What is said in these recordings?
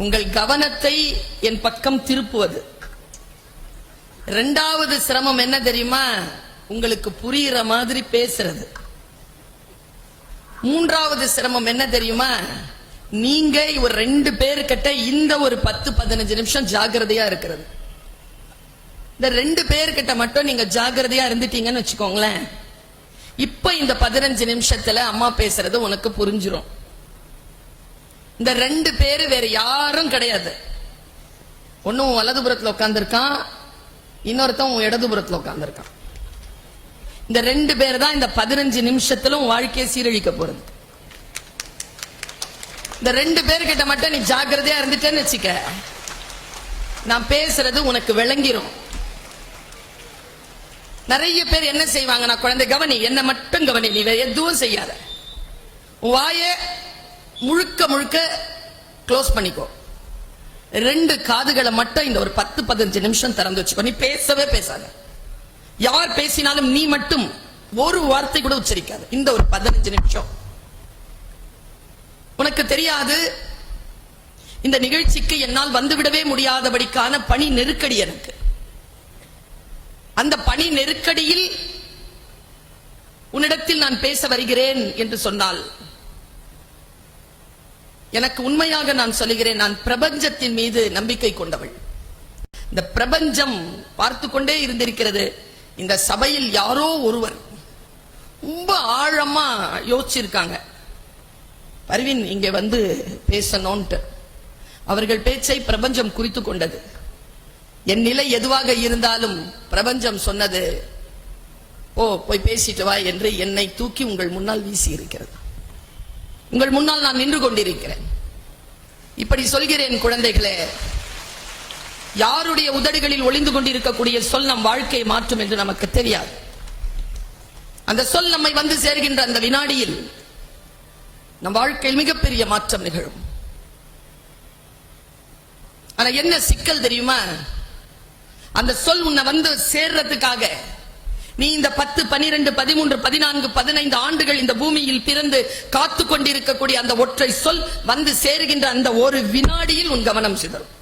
உங்கள் கவனத்தை என் பக்கம் திருப்புவது. ரெண்டாவது சிரமம் என்ன தெரியுமா? உங்களுக்கு புரியுற மாதிரி பேசுறது. மூன்றாவது சிரமம் என்ன தெரியுமா? நீங்க ஒரு ரெண்டு பேருக்கிட்ட இந்த ஒரு பத்து பதினஞ்சு நிமிஷம் ஜாகிரதையா இருக்கிறது. இந்த ரெண்டு பேர்கிட்ட மட்டும் நீங்க ஜாகிரதையா இருந்துட்டீங்கன்னு வச்சுக்கோங்களேன். இப்ப இந்த பதினஞ்சு நிமிஷத்துல அம்மா பேசுறது உனக்கு புரிஞ்சிடும் இந்த ரெண்டு பேரு வேற யாரும் கிடையாது. ஒன்னும் வலதுபுறத்துல உட்காந்துருக்கான் இன்னொருத்தன் உன் இடதுபுறத்துல உட்கார்ந்திருக்கான் இந்த ரெண்டு பேர் தான் இந்த பதினஞ்சு நிமிஷத்துல உன் வாழ்க்கையை சீரழிக்க போறது. இந்த ரெண்டு பேர்கிட்ட மட்டும் நீ ஜாக்கிரதையா இருந்துட்டேன்னு வச்சுக்க. நான் பேசுறது உனக்கு விளங்கிரும். நிறைய பேர் என்ன செய்வாங்க? நான் குழந்தை கவனி என்ன மட்டும் கவனி நீ வேற எதுவும் செய்யாத. உன் முழுக்க முழுக்க க்ளோஸ் பண்ணிக்கோ. ரெண்டு காதுகளை மட்டும் இந்த ஒரு பத்து பதினஞ்சு நிமிஷம் திறந்து வச்சுக்கோ. நீ பேசவே பேசாத. யார் பேசினாலும் நீ மட்டும் ஒரு வார்த்தை கூட உச்சரிக்காது. இந்த ஒரு பதினஞ்சு நிமிஷம். உனக்கு தெரியாது இந்த நிகழ்ச்சிக்கு என்னால் வந்துவிடவே முடியாதபடிக்கான பணி நெருக்கடி எனக்கு. அந்த பணி நெருக்கடியில் உன்னிடத்தில் நான் பேச வருகிறேன் என்று சொன்னால் எனக்கு உண்மையாக நான் சொல்லுகிறேன் நான் பிரபஞ்சத்தின் மீது நம்பிக்கை கொண்டவள். இந்த பிரபஞ்சம் பார்த்து கொண்டே இருந்திருக்கிறது. இந்த சபையில் யாரோ ஒருவர் ரொம்ப ஆழமா யோசிச்சிருக்காங்க. பர்வின் இங்க வந்து பேசணும்ட்டு. அவர்கள் பேச்சை பிரபஞ்சம் குறித்து கொண்டது. என் நிலை எதுவாக இருந்தாலும் பிரபஞ்சம் சொன்னது ஓ போய் பேசிட்டு வா என்று என்னை தூக்கி உங்கள் முன்னால் வீசி இருக்கிறது உங்கள் முன்னால் நான் நின்று கொண்டிருக்கிறேன். இப்படி சொல்கிறேன் குழந்தைகளே யாருடைய உதடுகளில் ஒளிந்து கொண்டிருக்கக்கூடிய சொல் நம் வாழ்க்கையை மாற்றும் என்று நமக்கு தெரியாது. அந்த சொல் நம்மை வந்து சேர்கின்ற அந்த வினாடியில் நம் வாழ்க்கையில் மிகப்பெரிய மாற்றம் நிகழும். ஆனா என்ன சிக்கல் தெரியுமா? அந்த சொல் உன்னை வந்து சேர்றதுக்காக நீ இந்த பத்து பனிரெண்டு பதிமூன்று பதினான்கு பதினைந்து ஆண்டுகள் இந்த பூமியில் பிறந்து காத்து கொண்டிருக்கக்கூடிய அந்த ஒற்றை சொல் வந்து சேருகின்ற அந்த ஒரு வினாடியில் உன் கவனம் சிதறும்.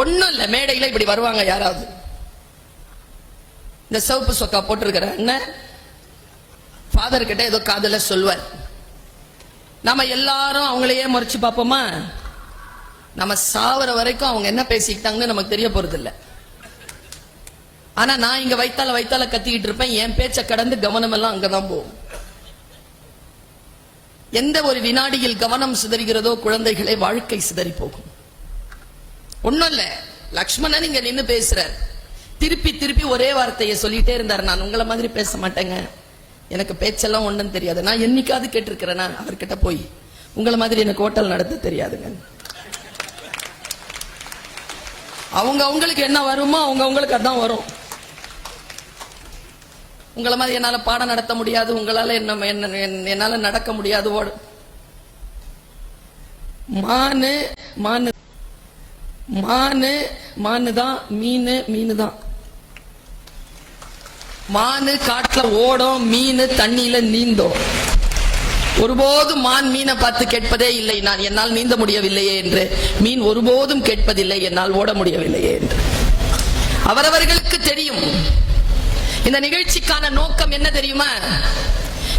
ஒண்ணும் இல்ல மேடையில இப்படி வருவாங்க யாராவது. இந்த சிவப்பு சொக்கா போட்டிருக்கிற அண்ணன் ஃபாதர் கிட்ட ஏதோ காதல சொல்வார். நம்ம எல்லாரும் அவங்களையே முறைச்சு பார்ப்போமா? நம்ம சாவர வரைக்கும் அவங்க என்ன பேசிக்கிட்டாங்கன்னு நமக்கு தெரிய போறது இல்லை ஆனா நான் இங்க வைத்தால வைத்தால கத்திக்கிட்டு இருப்பேன். என் பேச்ச கடந்து கவனம் எல்லாம் அங்கதான் போகும். எந்த ஒரு வினாடியில் கவனம் சிதறுகிறதோ குழந்தைகளை வாழ்க்கை சிதறி போகும். ஒண்ணும் இல்ல. லக்ஷ்மணன் இங்க நின்னு பேசுறார். திருப்பி திருப்பி ஒரே வார்த்தையை சொல்லிட்டே இருந்தார். நான் உங்களை மாதிரி பேச மாட்டேங்க. எனக்கு பேச்செல்லாம் ஒண்ணும் தெரியாது. நான் என்னைக்காவது கேட்டிருக்கிறேனா. அவர்கிட்ட போய் உங்களை மாதிரி எனக்கு ஹோட்டல் நடத்த தெரியாதுங்க. அவங்க அவங்களுக்கு என்ன வருமோ அவங்க அவங்களுக்கு அதான் வரும். உங்களை மாதிரி என்னால பாடம் நடத்த முடியாது உங்களால என்ன என்ன- என்னால நடக்க முடியாது ஓடு. மானு மானு மானு மானு தான் மீன் மீன் தான் மானு காட்டில் ஓடும் மீன் தண்ணியில நீந்தும். ஒருபோதும் மான் மீனை பார்த்து கேட்பதே இல்லை நான் என்னால் நீந்த முடியவில்லையே என்று. மீன் ஒருபோதும் கேட்பதில்லை என்னால் ஓட முடியவில்லையே என்று. அவரவர்களுக்கு தெரியும். இந்த நிகழ்ச்சிக்கான நோக்கம் என்ன தெரியுமா?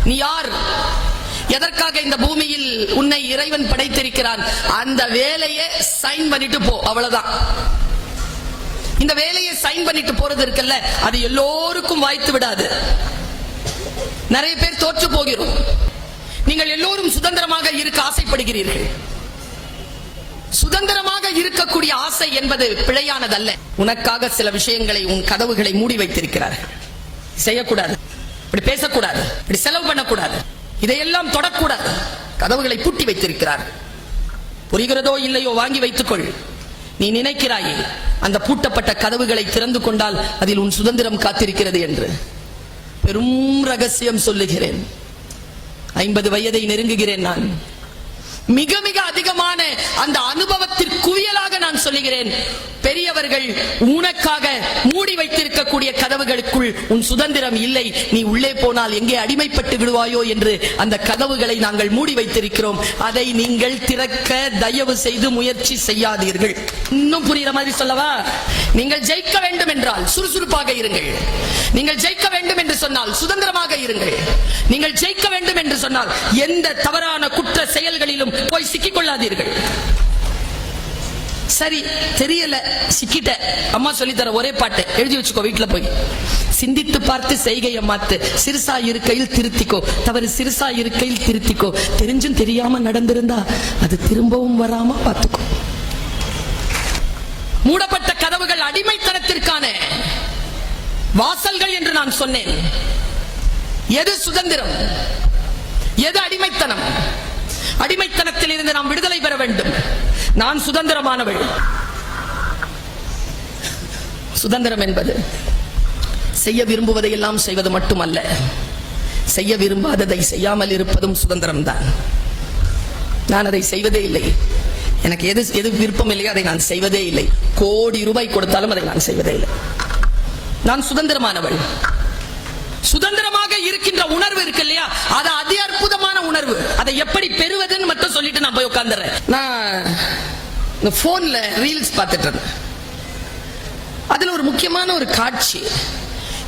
நீ யார்? எதற்காக இந்த பூமியில் உன்னை இறைவன் படைத்திருக்கிறான்? அந்த வேலையை சைன் பண்ணிட்டு போ அவ்வளவுதான். இந்த வேலையை சைன் பண்ணிட்டு போறது இருக்குல்ல அது எல்லோருக்கும் வாய்த்து விடாது. நிறைய பேர் தோற்று போகிறோம். நீங்கள் எல்லோரும் சுதந்திரமாக இருக்க ஆசைப்படுகிறீர்கள். சுதந்திரமாக இருக்கக்கூடிய ஆசை என்பது பிழையானதல்ல. உனக்காக சில விஷயங்களை உன் கதவுகளை மூடி வைத்திருக்கிறார்கள். செய்யக்கூடாது. இப்படி பேசக்கூடாது. இப்படி செலவு பண்ணக்கூடாது. இதையெல்லாம் தொடக்கூடாது. கதவுகளை பூட்டி வைத்திருக்கிறார். புரிகிறதோ இல்லையோ வாங்கி வைத்துக்கொள். நீ நினைக்கிறாயே அந்த பூட்டப்பட்ட கதவுகளை திறந்து கொண்டால் அதில் உன் சுதந்திரம் காத்திருக்கிறது என்று. பெரும் ரகசியம் சொல்லுகிறேன். ஐம்பது வயதை நெருங்குகிறேன் நான். மிக மிக அதிகமான அந்த அனுபவத்திற்கு குவியலாக நான் சொல்லுகிறேன். பெரியவர்கள் உனக்காக மூடி வைத்திருக்கக்கூடிய கதவுகளுக்குள் உன் சுதந்திரம் இல்லை. நீ உள்ளே போனால் எங்கே அடிமைப்பட்டு விடுவாயோ என்று அந்த கதவுகளை நாங்கள் மூடி வைத்திருக்கிறோம். அதை நீங்கள் திறக்க தயவு செய்து முயற்சி செய்யாதீர்கள். இன்னும் புரியுற மாதிரி சொல்லவா? நீங்கள் ஜெயிக்க வேண்டும் என்றால் சுறுசுறுப்பாக இருங்கள். நீங்கள் ஜெயிக்க வேண்டும் என்று சொன்னால் சுதந்திரமாக இருங்கள். நீங்கள் ஜெயிக்க வேண்டும் என்று சொன்னால் எந்த தவறான குற்ற செயல்களிலும் போய் சிக்கிக் கொள்ளாதீர்கள் சரி தெரியல சிக்கிட்ட. அம்மா சொல்லித்தர ஒரே பாட்டு. எழுதி வச்சுக்கோ வீட்டுல போய். சிந்தித்து பார்த்து செய்கையை மாத்து. சிறுசா இருக்கையில் திருத்திக்கோ. தவறு சிறுசா இருக்கையில் திருத்திக்கோ. தெரிஞ்சும் தெரியாம நடந்திருந்தா அது திரும்பவும் வராம பார்த்துக்கோ. மூடப்பட்ட கதவுகள் அடிமைத்தனத்திற்கான வாசல்கள் என்று நான் சொன்னேன். எது சுதந்திரம்? எது அடிமைத்தனம்? அடிமைத்தனத்தில் இருந்து நாம் விடுதலை பெற வேண்டும். நான் சுதந்திரமானவள். சுதந்திரம் என்பது செய்ய விரும்புவதை எல்லாம் செய்வது மட்டுமல்ல. செய்ய விரும்பாததை செய்யாமல் இருப்பதும் சுதந்திரம்தான். நான் அதை செய்வதே இல்லை. எனக்கு எது எது விருப்பம் இல்லையோ அதை நான் செய்வதே இல்லை. கோடி ரூபாய் கொடுத்தாலும் அதை நான் செய்வதே இல்லை. நான் சுதந்திரமானவள். சுதந்திரமாக இருக்கின்ற உணர்வு இருக்கு இல்லையா? அது அதி அற்புதமான உணர்வு. அதை எப்படி பெறுவதுன்னு மட்டும் சொல்லிட்டு நான் போய் உட்காந்துறேன் நான் இந்த போன்ல ரீல்ஸ் பார்த்துட்டு இருந்தேன் அதுல ஒரு முக்கியமான ஒரு காட்சி.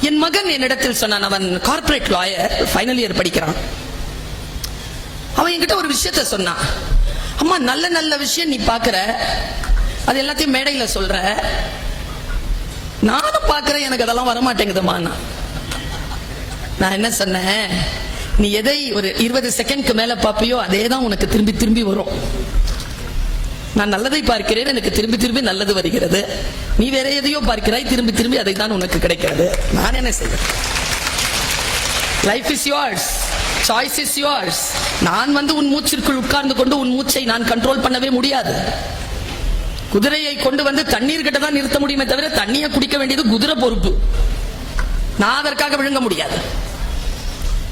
என் மகன் என்னிடத்தில் சொன்னான் அவன் கார்ப்பரேட் லாயர் ஃபைனல் இயர் படிக்கிறான். அவன் என்கிட்ட ஒரு விஷயத்த சொன்னான். அம்மா நல்ல நல்ல விஷயம் நீ பாக்குற அது எல்லாத்தையும் மேடையில சொல்ற. நானும் பாக்குறேன் எனக்கு அதெல்லாம் வரமாட்டேங்குதுமா நான் நான் என்ன சொன்னேன்? நீ எதை ஒரு இருபது செகண்ட்க்கு மேல பாப்பியோ அதே தான் உனக்கு திரும்பி திரும்பி வரும். நான் நல்லதை பார்க்கிறேன் எனக்கு திரும்பி திரும்பி நல்லது வருகிறது. நீ வேற எதையோ பார்க்கிறாய் திரும்பி திரும்பி அதை தான் உனக்கு கிடைக்கிறது. நான் என்ன செய்வேன்? Life is yours choice is yours நான் வந்து உன் மூச்சிற்குள் உட்கார்ந்து கொண்டு உன் மூச்சை நான் கண்ட்ரோல் பண்ணவே முடியாது. குதிரையை கொண்டு வந்து தண்ணீர் கிட்ட தான் நிறுத்த முடியுமே தவிர தண்ணியை குடிக்க வேண்டியது குதிரை பொறுப்பு. நான் அதற்காக விழுங்க முடியாது.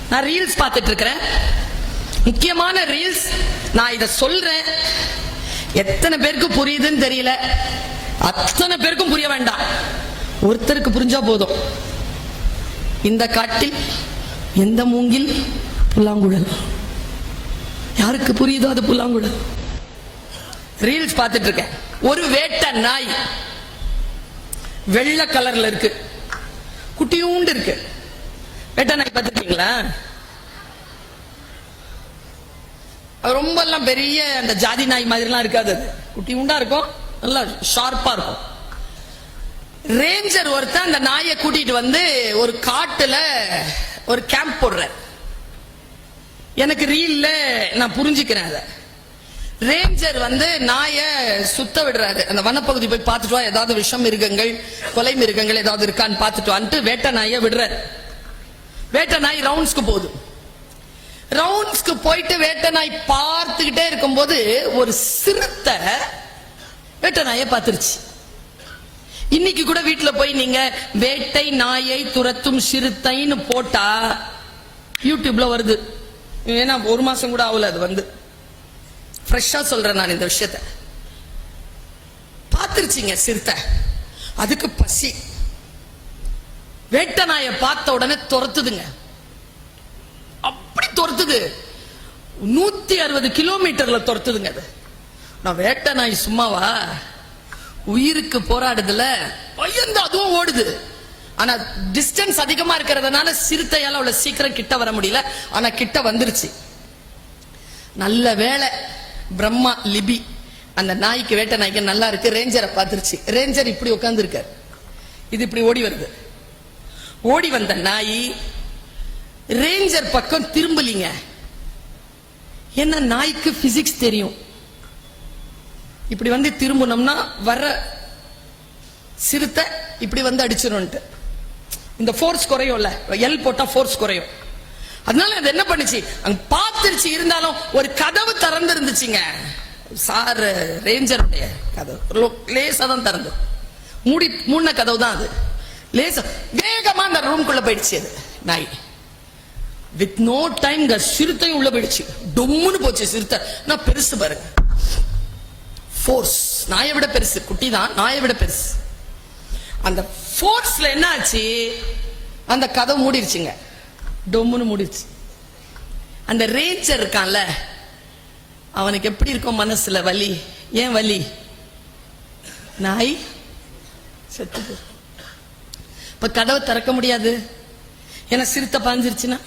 நான் ரீல்ஸ் பார்த்துட்டு இருக்கிறேன் முக்கியமான ரீல்ஸ் நான் இதை சொல்றேன். எத்தனை பேருக்கு புரியுதுன்னு தெரியல. அத்தனை பேருக்கும் புரிய வேண்டாம். ஒருத்தருக்கு புரிஞ்சா போதும். இந்த காட்டில் எந்த மூங்கில்? புல்லாங்குழல். யாருக்கு புரியுதோ அது புல்லாங்குழல். ரீல்ஸ் பார்த்துட்டு இருக்கேன் ஒரு வேட்டை நாய். வெள்ளை கலர்ல இருக்கு. குட்டியூண்டு இருக்கு. வெட்ட நாய் பார்த்துருக்கீங்களா? அது ரொம்ப எல்லாம் பெரிய அந்த ஜாதி நாய் மாதிரிலாம் இருக்காது அது. குட்டி உண்டா இருக்கும்? நல்லா ஷார்ப்பா இருக்கும். ரேஞ்சர் ஒருத்தன் அந்த நாயை கூட்டிட்டு வந்து ஒரு காட்டுல ஒரு கேம்ப் போடுற எனக்கு ரீல்ல நான் புரிஞ்சுக்கிறேன் அதை. ரேஞ்சர் வந்து நாய சுத்த விடுறாரு. அந்த வனப்பகுதி போய் பார்த்துட்டு வா ஏதாவது விஷம் மிருகங்கள் கொலை மிருகங்கள் ஏதாவது இருக்கான்னு பார்த்துட்டு வான்ட்டு வேட்டை நாயை விடுறாரு. வேட்டை நாய் ரவுண்ட்ஸ்க்கு போகுது. ரவுண்ட்ஸ்க்கு போயிட்டு வேட்டை நாய் பார்த்துக்கிட்டே இருக்கும்போது ஒரு சிறுத்தை வேட்டை நாயை பார்த்துருச்சு. இன்னைக்கு கூட வீட்டுல போய் நீங்க வேட்டை நாயை துரத்தும் சிறுத்தைன்னு போட்டா யூடியூப்ல வருது. ஏன்னா ஒரு மாசம் கூட ஆகல அது வந்து. ஃப்ரெஷ்ஷா சொல்றேன் நான் இந்த விஷயத்த. பார்த்துருச்சிங்க சிறுத்தை. அதுக்கு பசி. வேட்டை நாயை பார்த்த உடனே துரத்துதுங்க. அப்படி துரத்துது. நூத்தி அறுபது கிலோமீட்டர்ல துரத்துதுங்க அது. நான் வேட்டை நாய் சும்மாவா? உயிருக்கு போராடுதுல. பயந்து அதுவும் ஓடுது. ஆனா டிஸ்டன்ஸ் அதிகமா இருக்கிறதுனால சிறுத்தையால அவ்வளவு சீக்கிரம் கிட்ட வர முடியல. ஆனா கிட்ட வந்துருச்சு. நல்ல வேலை பிரம்மா லிபி அந்த நாய்க்கு வேட்டை நாய்க்கு நல்லா இருக்கு. ரேஞ்சரை பார்த்துருச்சு. ரேஞ்சர் இப்படி உட்காந்துருக்காரு இது இப்படி ஓடி வருது. ஓடி வந்த நாய் ரேஞ்சர் பக்கம் திரும்பலீங்க. என்ன நாய்க்கு பிசிக்ஸ் தெரியும். இப்படி வந்து திரும்பணும்னா வர்ற சிறுத்தை இப்படி வந்து அடிச்சிரும்ட்டு இந்த ஃபோர்ஸ் குறையும்ல எல் போட்டா ஃபோர்ஸ் குறையும். அதனால அது என்ன பண்ணுச்சு? அங்க பார்த்துருச்சு இருந்தாலும் ஒரு கதவு திறந்து இருந்துச்சுங்க சார் ரேஞ்சருடைய கதவு. லேசாக தான் திறந்து மூடி மூண கதவு தான் அது. லேசா. வேகமா அந்த ரூம்குள்ள போயிடுச்சு அது. நாய். வித் நோ டைம் சிறுத்தையும் உள்ள போயிடுச்சு. டொம்முன்னு போச்சு சிறுத்தை. நான் பெருசு பாருங்க. ஃபோர்ஸ் நாயை விட பெருசு. குட்டி தான் நாயை விட பெருசு. அந்த ஃபோர்ஸ்ல என்ன ஆச்சு? அந்த கதவு மூடிருச்சுங்க. டொம்முன்னு மூடிருச்சு. அந்த ரேஞ்சர் இருக்கான்ல. அவனுக்கு எப்படி இருக்கும் மனசுல வலி. ஏன் வலி? நாய். செத்து போ. இப்போ கதவை திறக்க முடியாது. ஏன்னா சிறுத்தை பாஞ்சிருச்சுன்னா.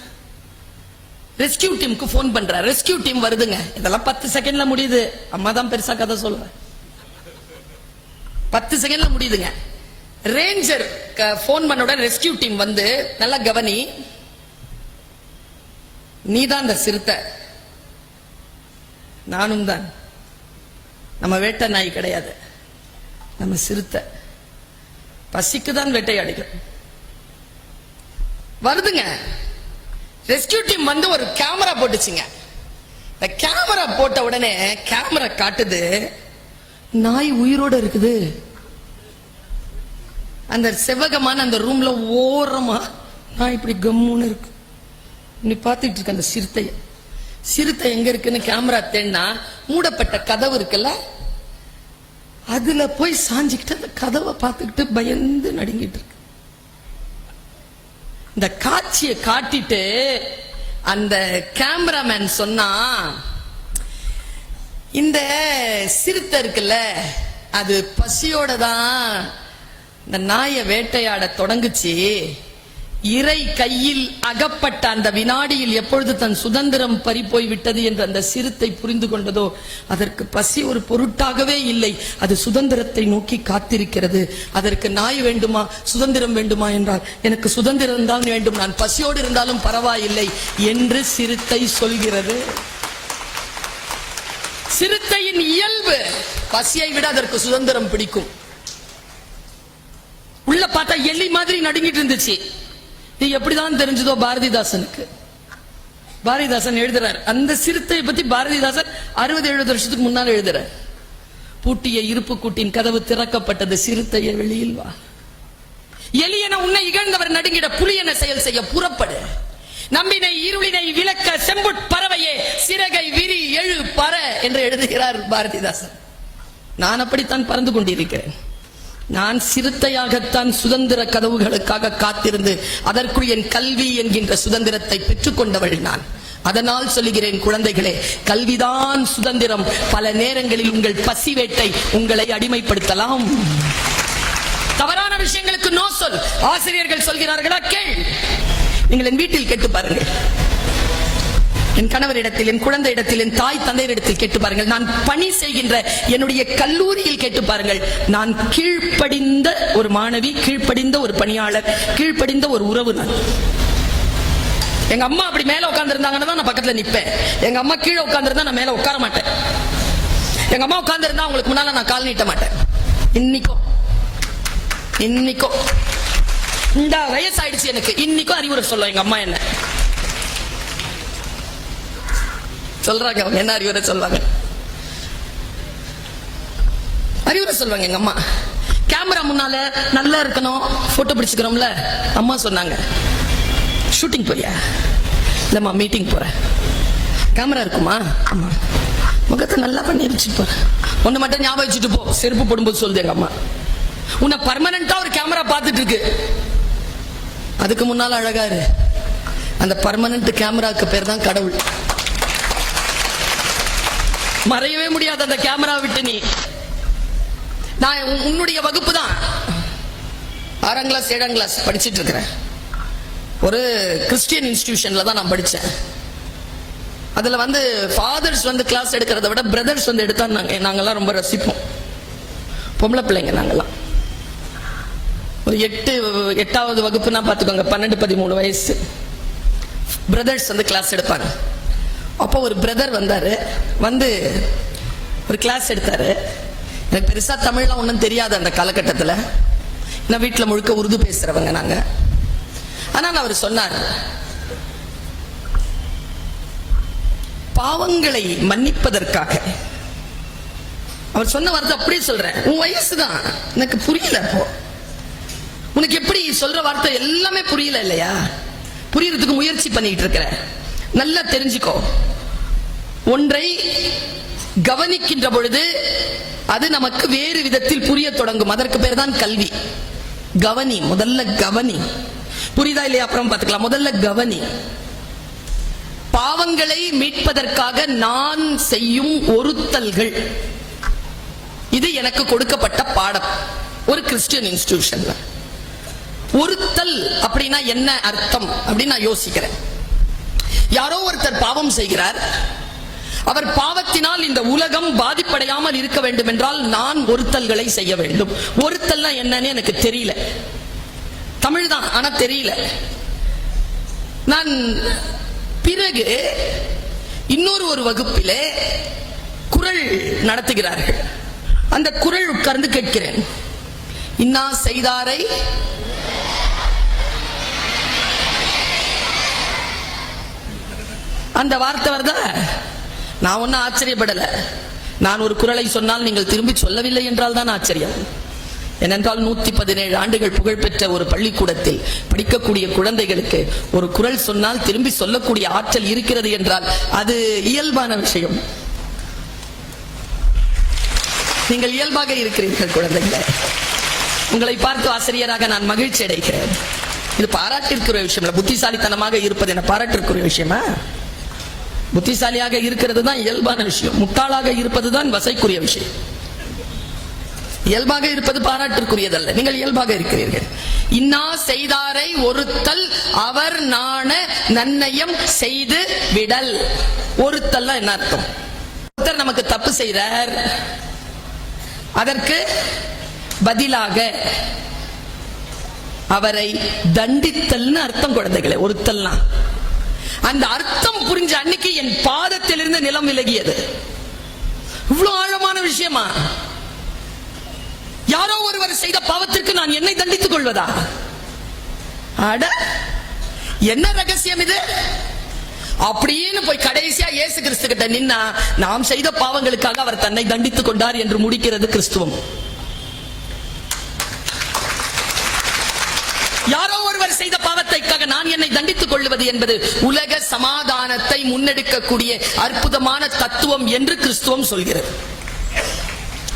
ரெஸ்கியூ டீமுக்கு ஃபோன் பண்ற. ரெஸ்கியூ டீம் வருதுங்க. இதெல்லாம் பத்து செகண்ட்ல முடியுது. அம்மா தான் பெருசா கதை சொல்லுவேன் பத்து செகண்ட்ல முடியுதுங்க. ரேஞ்சர் ஃபோன் பண்ண உடனே ரெஸ்கியூ டீம் வந்து நல்லா கவனி. நீதான் அந்த சிறுத்தை. நானும் தான் நம்ம வேட்டை நாய் கிடையாது. நம்ம சிறுத்தை. பசிக்கு தான் வேட்டையாடுகிறோம் வருதுங்க. ரெஸ்கியூ டீம் வந்து ஒரு கேமரா போட்டுச்சுங்க. இந்த கேமரா போட்ட உடனே கேமரா காட்டுது. நாய் உயிரோட இருக்குது. அந்த செவ்வகமான அந்த ரூம்ல ஓரமா நான் இப்படி கம்முன்னு இருக்கு. நீ பார்த்துட்டு இருக்க அந்த சிறுத்தைய. சிறுத்தை எங்க இருக்குன்னு கேமரா தேடினா மூடப்பட்ட கதவு இருக்குல்ல? அதுல போய் சாஞ்சிக்கிட்டு அந்த கதவை பார்த்துக்கிட்டு பயந்து நடுங்கிட்டு இருக்கு. இந்த காட்சியை காட்டிட்டு அந்த கேமராமேன் சொன்னா இந்த சிறுத்தை இருக்குல்ல அது பசியோட தான் இந்த நாயை வேட்டையாட தொடங்குச்சு. இறை கையில் அகப்பட்ட அந்த வினாடியில் எப்பொழுது தன் சுதந்திரம் பறிப்போய் விட்டது என்று அந்த சிறுத்தை புரிந்து கொண்டதோ அதற்கு பசி ஒரு பொருட்டாகவே இல்லை. அது சுதந்திரத்தை நோக்கி காத்திருக்கிறது. அதற்கு நாய் வேண்டுமா சுதந்திரம் வேண்டுமா என்றால் எனக்கு சுதந்திரம் தான் வேண்டும். நான் பசியோடு இருந்தாலும் பரவாயில்லை என்று சிறுத்தை சொல்கிறது. சிறுத்தையின் இயல்பு பசியை விட அதற்கு சுதந்திரம் பிடிக்கும். உள்ள பார்த்தா எலி மாதிரி நடுங்கிட்டு இருந்துச்சு. இது எப்படிதான் தெரிஞ்சதோ பாரதிதாசனுக்கு. பாரதிதாசன் எழுதுறார். அந்த சிறுத்தை பத்தி பாரதிதாசன் அறுபது எழுபது வருஷத்துக்கு முன்னால் எழுதுறார். பூட்டிய இருப்பு கூட்டின் கதவு திறக்கப்பட்டது சிறுத்தைய வெளியில் வா. எலியன உன்னை இகழ்ந்தவர் நடுங்கிட புலியன செயல் செய்ய புறப்படு. நம்பினை இருளினை விளக்க செம்புட் பறவையே சிறகை விரி எழு பற என்று எழுதுகிறார் பாரதிதாசன். நான் அப்படித்தான் பறந்து கொண்டிருக்கிறேன். நான் சிறுத்தையாகத்தான் சுதந்திர கதவுகளுக்காக காத்திருந்து அதற்குள் என் கல்வி என்கின்ற சுதந்திரத்தை பெற்றுக்கொண்டவள் நான். அதனால் சொல்லுகிறேன் குழந்தைகளே கல்விதான் சுதந்திரம். பல நேரங்களில் உங்கள் பசி வேட்டை உங்களை அடிமைப்படுத்தலாம். தவறான விஷயங்களுக்கு நோ சொல். ஆசிரியர்கள் சொல்கிறார்களா? கேள். நீங்கள் என் வீட்டில் கேட்டு பாருங்கள். என் கணவரிடத்தில் என் குழந்தை இடத்தில் என் தாய் தந்தையிடத்தில் கேட்டு பாருங்கள். நான் பணி செய்கின்ற என்னுடைய கல்லூரியில் கேட்டு பாருங்கள். நான் கீழ்ப்படிந்த ஒரு மாணவி கீழ்ப்படிந்த ஒரு பணியாளர் கீழ்ப்படிந்த ஒரு உறவு நான் எங்க அம்மா அப்படி மேல உட்கார்ந்து இருந்தாங்கன்னா தான் நான் பக்கத்துல நிப்பேன். எங்க அம்மா கீழே உட்கார்ந்து நான் மேல உட்கார மாட்டேன். எங்க அம்மா உட்கார்ந்து இருந்தா அவங்களுக்கு முன்னால நான் கால் நீட்ட மாட்டேன். இன்னைக்கும் இன்னைக்கும் இந்த வயசாயிடுச்சு எனக்கு. இன்னைக்கும் அறிவுரை சொல்லும் எங்க அம்மா என்ன. சொல்றாங்க அவங்க என்ன அறிவுரை சொல்வாங்க? அறிவுரை சொல்வாங்க எங்க அம்மா. கேமரா முன்னால நல்லா இருக்கணும் போட்டோ பிடிச்சுக்கிறோம்ல அம்மா சொன்னாங்க. ஷூட்டிங் போறியா? இல்லம்மா மீட்டிங் போறேன். கேமரா இருக்குமா? ஆமா முகத்தை நல்லா பண்ணி வச்சுட்டு போறேன். ஒன்னு மட்டும் ஞாபகம் வச்சுட்டு போ. செருப்பு போடும்போது சொல்லுது எங்க அம்மா. உன்னை பர்மனண்டா ஒரு கேமரா பார்த்துட்டு இருக்கு. அதுக்கு முன்னால அழகாரு அந்த பர்மனன்ட் கேமராக்கு பேர் தான் கடவுள். மறையவே முடியாது அந்த கேமரா விட்டு நீ. நான் உன்னுடைய வகுப்பு தான் ஆறாம் கிளாஸ் ஏழாம் கிளாஸ் படிச்சுட்டு இருக்கிறேன். ஒரு கிறிஸ்டியன் இன்ஸ்டிடியூஷன்ல தான் நான் படித்தேன் அதில் வந்து ஃபாதர்ஸ் வந்து கிளாஸ் எடுக்கிறத விட பிரதர்ஸ் வந்து எடுத்தா நாங்கள் நாங்கள்லாம் ரொம்ப ரசிப்போம். பொம்பளை பிள்ளைங்க நாங்கள்லாம் ஒரு எட்டு எட்டாவது வகுப்புனா பார்த்துக்கோங்க பன்னெண்டு பதிமூணு வயசு. பிரதர்ஸ் வந்து கிளாஸ் எடுப்பாங்க. அப்போ ஒரு பிரதர் வந்தாரு. வந்து ஒரு கிளாஸ் எடுத்தாரு. எனக்கு பெருசா தமிழ்லாம் ஒன்றும் தெரியாது அந்த காலகட்டத்தில். நான் வீட்டில் முழுக்க உருது பேசுறவங்க நாங்க. ஆனால் அவர் சொன்னார். பாவங்களை மன்னிப்பதற்காக. அவர் சொன்ன வார்த்தை அப்படியே சொல்றேன். உன் வயசுதான். எனக்கு புரியல இப்போ. உனக்கு எப்படி சொல்ற வார்த்தை எல்லாமே புரியல இல்லையா? புரியறதுக்கு முயற்சி பண்ணிட்டு இருக்கிறேன் நல்லா தெரிஞ்சுக்கோ. ஒன்றை கவனிக்கின்ற பொழுது அது நமக்கு வேறு விதத்தில் புரிய தொடங்கும். அதற்கு பேர் தான் கல்வி. கவனி முதல்ல கவனி. புரியுதா இல்லையா? அப்புறம் பார்த்துக்கலாம். முதல்ல கவனி. பாவங்களை மீட்பதற்காக நான் செய்யும் ஒருத்தல்கள். இது எனக்கு கொடுக்கப்பட்ட பாடம். ஒரு கிறிஸ்டியன் இன்ஸ்டிடியூஷன்ல ஒருத்தல் அப்படின்னா என்ன அர்த்தம்? அப்படின்னு நான் யோசிக்கிறேன். யாரோ ஒருத்தர் பாவம் செய்கிறார். அவர் பாவத்தினால் இந்த உலகம் பாதிப்படையாமல் இருக்க வேண்டும் என்றால் நான் ஒருத்தல்களை செய்ய வேண்டும். ஒருத்தல்னா என்னன்னு எனக்கு தெரியல. தமிழ் தான் ஆனா தெரியல. நான் பிறகு இன்னொரு ஒரு வகுப்பிலே குரல் நடத்துகிறார்கள். அந்த குரல் உட்கார்ந்து கேட்கிறேன். இன்னா செய்தாரை அந்த வார்த்தை வருதா? நான் ஒன்னும் ஆச்சரியப்படல. நான் ஒரு குரலை சொன்னால் நீங்கள் திரும்பி சொல்லவில்லை என்றால் தான் ஆச்சரியம். ஏனென்றால் நூத்தி பதினேழு ஆண்டுகள் புகழ்பெற்ற ஒரு பள்ளிக்கூடத்தில் படிக்கக்கூடிய குழந்தைகளுக்கு ஒரு குரல் சொன்னால் திரும்பி சொல்லக்கூடிய ஆற்றல் இருக்கிறது என்றால் அது இயல்பான விஷயம். நீங்கள் இயல்பாக இருக்கிறீர்கள் குழந்தைகளே. உங்களை பார்த்து ஆசிரியராக நான் மகிழ்ச்சி அடைகிறேன் இது பாராட்டிற்குரிய விஷயம் புத்திசாலித்தனமாக இருப்பது என பாராட்டிற்குரிய விஷயமா? புத்திசாலியாக இருக்கிறது தான் இயல்பான விஷயம். முட்டாளாக இருப்பது தான் வசைக்குரிய விஷயம். இயல்பாக இருப்பது பாராட்டிற்குரியதல்ல. நீங்கள் இயல்பாக இருக்கிறீர்கள். இன்னா செய்தாரை ஒருத்தல் அவர் நாண நன்னயம் செய்து விடல். ஒருத்தல் என்ன அர்த்தம்? ஒருத்தர் நமக்கு தப்பு செய்றார். அதற்கு பதிலாக அவரை தண்டித்தல்னு அர்த்தம் குழந்தைகளை. ஒருத்தல்னா. அந்த அர்த்தம் புரிஞ்ச அன்னைக்கு என் பாதத்திலிருந்து நிலம் விலகியது. இவ்வளவு ஆழமான விஷயமா? யாரோ ஒருவர் செய்த பாவத்திற்கு நான் என்னை தண்டித்துக் கொள்வதா? அட என்ன ரகசியம் இது? அப்படின்னு போய் கடைசியா இயேசு கிறிஸ்து கிட்ட நின்னா நாம் செய்த பாவங்களுக்காக அவர் தன்னை தண்டித்துக் கொண்டார் என்று முடிக்கிறது கிறிஸ்துவம் யாரோ ஒருவர் செய்த நான் என்னை தண்டித்துக் கொள்வது என்பது உலக சமாதானத்தை முன்னெடுக்கக்கூடிய அற்புதமான தத்துவம் என்று கிறிஸ்துவம் சொல்கிறது.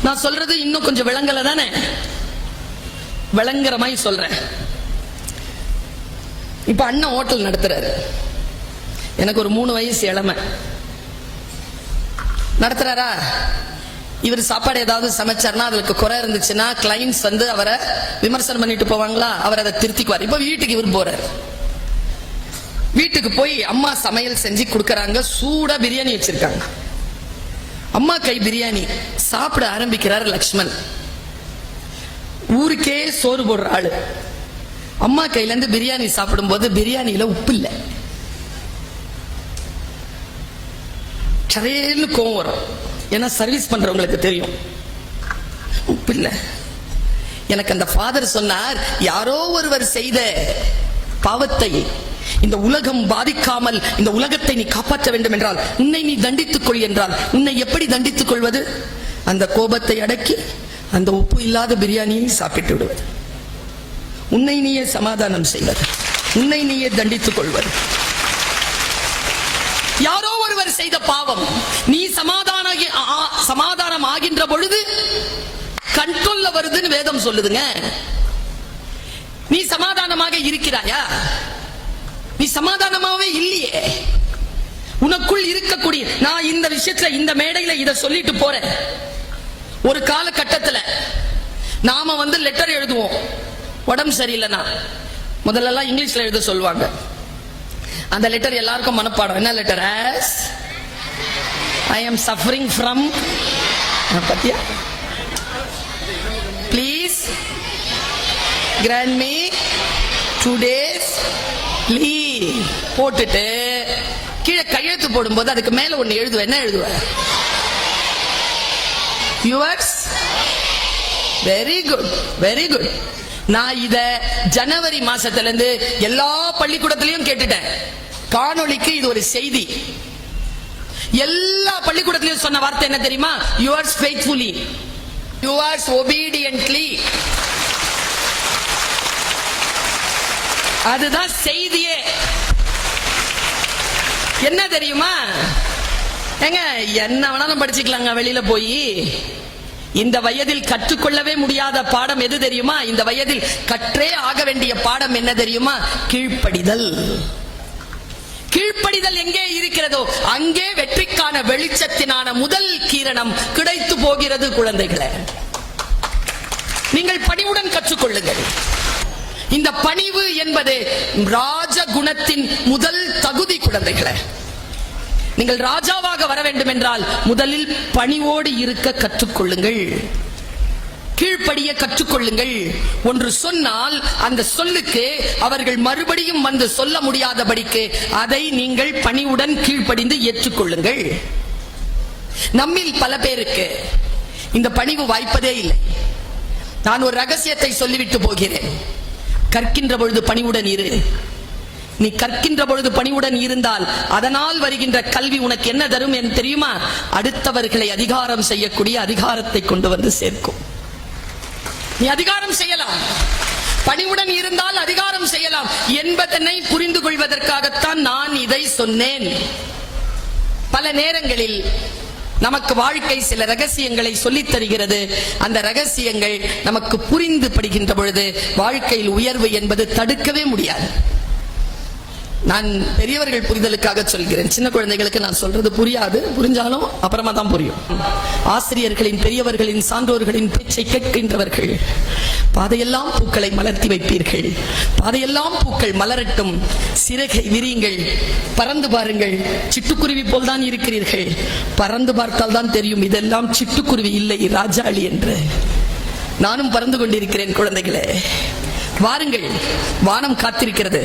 நான் சொல்றது இன்னும் கொஞ்சம் விளங்கல தானே? விளங்குற மாதிரி சொல்றேன். இப்ப அண்ணன் ஹோட்டல் நடத்துறாரு. எனக்கு ஒரு மூணு வயசு இளமை. நடத்துறாரா? இவர் சாப்பாடு ஏதாவது சமைச்சார்னா அதுக்கு குறை இருந்துச்சுன்னா கிளைண்ட்ஸ் வந்து அவரை விமர்சனம் பண்ணிட்டு போவாங்களா? அவர் அதை திருத்திக்குவார். இப்ப வீட்டுக்கு இவர் போறாரு. வீட்டுக்கு போய் அம்மா சமையல் செஞ்சு கொடுக்கறாங்க. சூடா பிரியாணி வச்சிருக்காங்க. அம்மா கை பிரியாணி. சாப்பிட ஆரம்பிக்கிறார் லக்ஷ்மண். ஊருக்கே சோறு போடுற ஆளு. அம்மா கையில இருந்து பிரியாணி சாப்பிடும்போது பிரியாணியில உப்பு இல்லை. சரேன்னு கோவம் வரும். ஏன்னா சர்வீஸ் பண்றவங்களுக்கு தெரியும். உப்பு இல்லை எனக்கு அந்த ஃபாதர் சொன்னார் யாரோ ஒருவர் செய்த பாவத்தை இந்த உலகம் பாதிக்காமல் இந்த உலகத்தை நீ காப்பாற்ற வேண்டும் என்றால் உன்னை நீ தண்டித்துக் கொள் என்றால் உன்னை எப்படி தண்டித்துக் கொள்வது? அந்த கோபத்தை அடக்கி அந்த உப்பு இல்லாத பிரியாணியை சாப்பிட்டு விடுவது. உன்னை நீயே சமாதானம் செய்வது. உன்னை நீயே தண்டித்துக் கொள்வது. செய்த பாவம். நீ சமாதான சமாதானம் ஆகின்ற பொழுது கண்ட்ரோல்ல வருதுன்னு வேதம் சொல்லுதுங்க. நீ சமாதானமாக இருக்கிறாயா? நீ சமாதானமாவே இல்லையே. உனக்குள் இருக்கக்கூடிய நான் இந்த விஷயத்துல இந்த மேடையில இத சொல்லிட்டு போறேன். ஒரு காலகட்டத்துல நாம வந்து லெட்டர் எழுதுவோம். உடம்பு சரியில்லைனா முதல்ல எல்லாம் இங்கிலீஷ்ல எழுத சொல்லுவாங்க. அந்த லெட்டர் எல்லாருக்கும் மனப்பாடம். என்ன letter as I am suffering from பத்தியா please grant me two days leave போட்டுட்டு கீழே கையெழுத்து போடும்போது அதுக்கு மேல ஒண்ணு எழுதுவ. என்ன எழுதுவ? Yours very good very good நான் இத ஜனவரி மாசத்துல இருந்து எல்லா பள்ளிக்கூடத்திலையும் கேட்டுட்டேன். காணொளிக்கு இது ஒரு செய்தி. எல்லா பள்ளிக்கூடத்திலையும் சொன்ன வார்த்தை என்ன தெரியுமா? யுவர்ஸ் ஃபெய்த்ஃபுல்லி யுவர்ஸ் ஒபீடியன்ட்லி அதுதான் செய்தியே. என்ன தெரியுமா? ஏங்க என்ன வேணாலும் படிச்சுக்கலாங்க வெளியில போய். இந்த வயதில் கற்றுக்கொள்ளவே முடியாத பாடம் எது தெரியுமா? இந்த வயதில் கற்றே ஆக வேண்டிய பாடம் என்ன தெரியுமா? கீழ்ப்படிதல். கீழ்ப்படிதல் எங்கே இருக்கிறதோ அங்கே வெற்றிக்கான வெளிச்சத்தினான முதல் கீரணம் கிடைத்து போகிறது குழந்தைகளே. நீங்கள் பணிவுடன் கற்றுக்கொள்ளுங்கள். இந்த பணிவு என்பது ராஜ குணத்தின் முதல் தகுதி குழந்தைகளை. நீங்கள் ராஜாவாக வர வேண்டும் என்றால் முதலில் பணிவோடு இருக்க கற்றுக்கொள்ளுங்கள். கீழ்ப்படிய கற்றுக்கொள்ளுங்கள். ஒன்று சொன்னால் அந்த சொல்லுக்கு அவர்கள் மறுபடியும் வந்து சொல்ல முடியாதபடிக்கு அதை நீங்கள் பணிவுடன் கீழ்ப்படிந்து ஏற்றுக்கொள்ளுங்கள். நம்மில் பல பேருக்கு இந்த பணிவு வாய்ப்பதே இல்லை. நான் ஒரு ரகசியத்தை சொல்லிவிட்டு போகிறேன். கற்கின்ற பொழுது பணிவுடன் இரு. நீ கற்கின்ற பொழுது பணிவுடன் இருந்தால் அதனால் வருகின்ற கல்வி உனக்கு என்ன தரும் என்று தெரியுமா? அடுத்தவர்களை அதிகாரம் செய்யக்கூடிய அதிகாரத்தை கொண்டு வந்து சேர்க்கும். நீ அதிகாரம் செய்யலாம். பணிவுடன் இருந்தால் அதிகாரம் செய்யலாம். என்பதனை புரிந்து கொள்வதற்காகத்தான் நான் இதை சொன்னேன். பல நேரங்களில் நமக்கு வாழ்க்கை சில ரகசியங்களை சொல்லித் தருகிறது. அந்த ரகசியங்கள் நமக்கு புரிந்து படுகின்ற பொழுது வாழ்க்கையில் உயர்வு என்பது தடுக்கவே முடியாது. நான் பெரியவர்கள் புரிதலுக்காக சொல்கிறேன். சின்ன குழந்தைகளுக்கு நான் சொல்றது புரியாது. புரிஞ்சாலும் அப்புறமா தான் புரியும். ஆசிரியர்களின் பெரியவர்களின் சான்றோர்களின் பேச்சை கேட்கின்றவர்கள் பாதையெல்லாம் பூக்களை மலர்த்தி வைப்பீர்கள். பாதையெல்லாம் பூக்கள் மலரட்டும். சிறகை விரியுங்கள். பறந்து பாருங்கள். சிட்டுக்குருவி போல் தான் இருக்கிறீர்கள். பறந்து பார்த்தால் தான் தெரியும். இதெல்லாம் சிட்டுக்குருவி இல்லை ராஜாளி என்று. நானும் பறந்து கொண்டிருக்கிறேன் குழந்தைகளே. வாருங்கள். வானம் காத்திருக்கிறது.